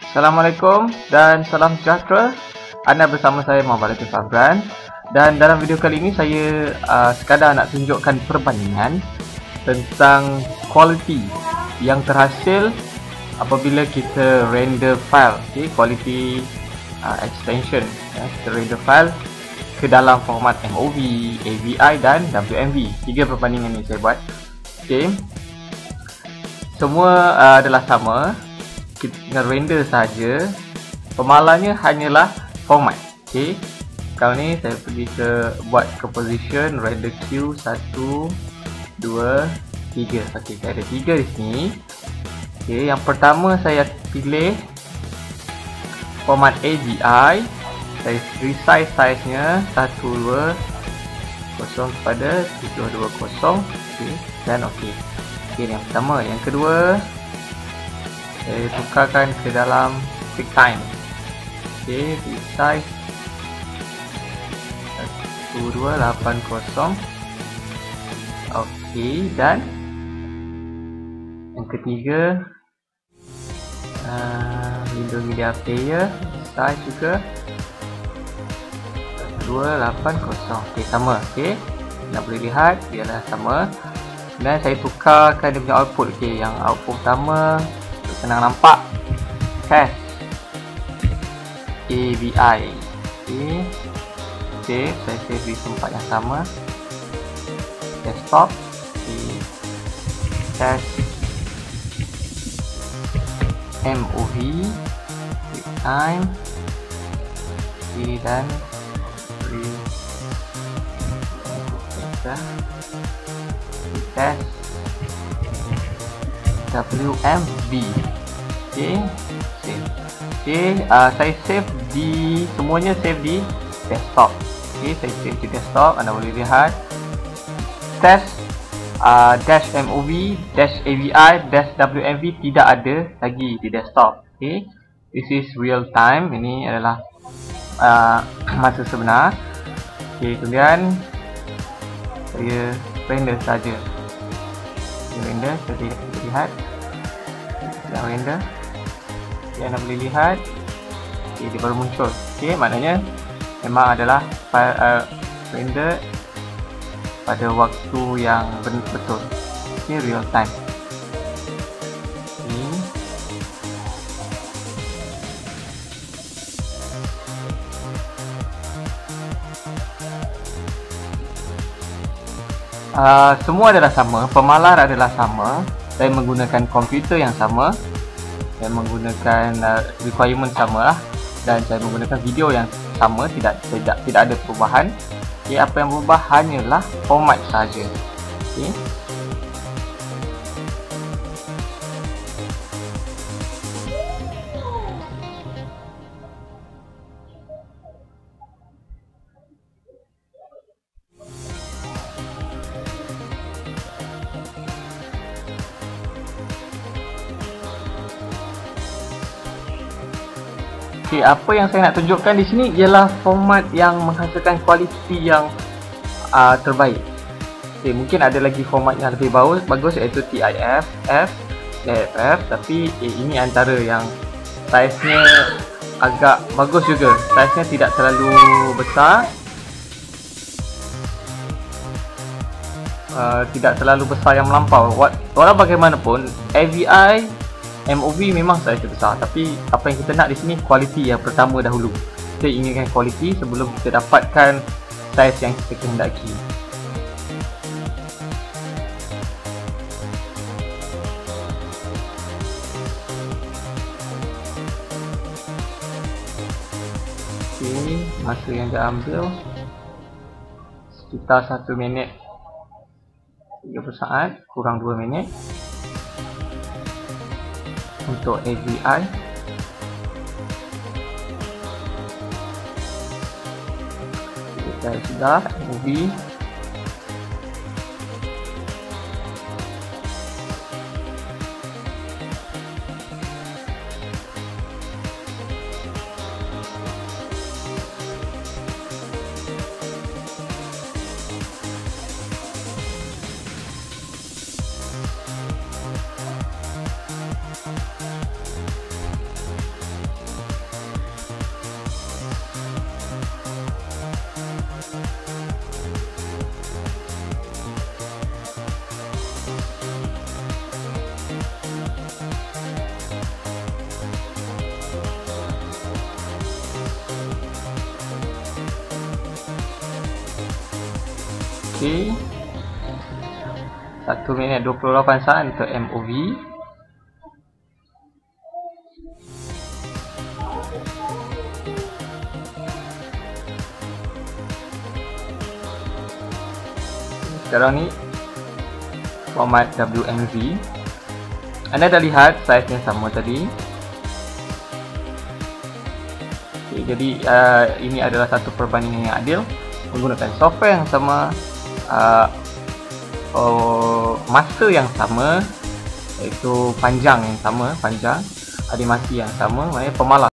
Assalamualaikum dan salam sejahtera. Anda bersama saya Muhammad Latif Fabran dan dalam video kali ini saya uh, sekadar nak tunjukkan perbandingan tentang kualiti yang terhasil apabila kita render file okay, quality uh, extension ya, kita render file ke dalam format MOV, AVI dan WMV tiga perbandingan yang saya buat okay. semua uh, adalah sama kita tinggal render saja pemalangnya hanyalah format okay. Kali ni saya pergi ke buat ke position render queue 1 2 3. Okey, saya ada 3 di sini. Okey, yang pertama saya pilih format AVI. Saya resize size-nya 1 2 0 kepada 7 2 0. Okey, dan okey. Okey, yang pertama, yang kedua saya tukarkan ke dalam quick time. Okey, resize 1280 Okey dan yang ketiga uh, window media player size juga 280 Okey sama. Okey nak boleh lihat dia lah sama. Dan saya tukarkan dia punya output okey yang output pertama senang nampak test ABI okey save saya save di tempat yang sama desktop di test MOV quick time di dan di test WMV ok save ok uh, saya save di semuanya save di desktop Okey, saya save di desktop. Anda boleh lihat test uh, dash MOV, dash AVI, dash WMV tidak ada lagi di desktop. Okey. This is real time. Ini adalah uh, masa sebenar. Okey, kemudian saya render saja. Render, saya lihat. Saya render. Okay, anda boleh lihat. Okay, dia baru muncul. Okey, maknanya memang adalah file uh, render pada waktu yang betul ini real time uh, semua adalah sama pemalar adalah sama saya menggunakan komputer yang sama. Saya menggunakan uh, requirement sama lah dan saya menggunakan video yang sama tidak tidak tidak ada perubahan. Okey apa yang berubah hanyalah format saja okey Okey, apa yang saya nak tunjukkan di sini ialah format yang menghasilkan kualiti yang uh, terbaik. Okey, mungkin ada lagi format yang lebih bagus, bagus iaitu TIF, F, AFF tapi eh, ini antara yang saiz-nya agak bagus juga. Saiz-nya tidak terlalu besar. Uh, tidak terlalu besar yang melampau. Walau bagaimanapun, AVI MOV memang saiz besar tapi apa yang kita nak di sini kualiti yang pertama dahulu. Kita inginkan kualiti sebelum kita dapatkan saiz yang kita kehendaki. Ok masa yang dia ambil sekitar 1 minit 30 saat kurang 2 minit untuk AVI kita sudah movie okey. 1 minit 28 saat untuk MOV sekarang ni format WMV anda dah lihat saiz yang sama tadi. Okay, jadi uh, ini adalah satu perbandingan yang adil. Menggunakan software yang sama uh, oh, masa yang sama iaitu panjang yang sama panjang animasi yang sama maknanya pemalas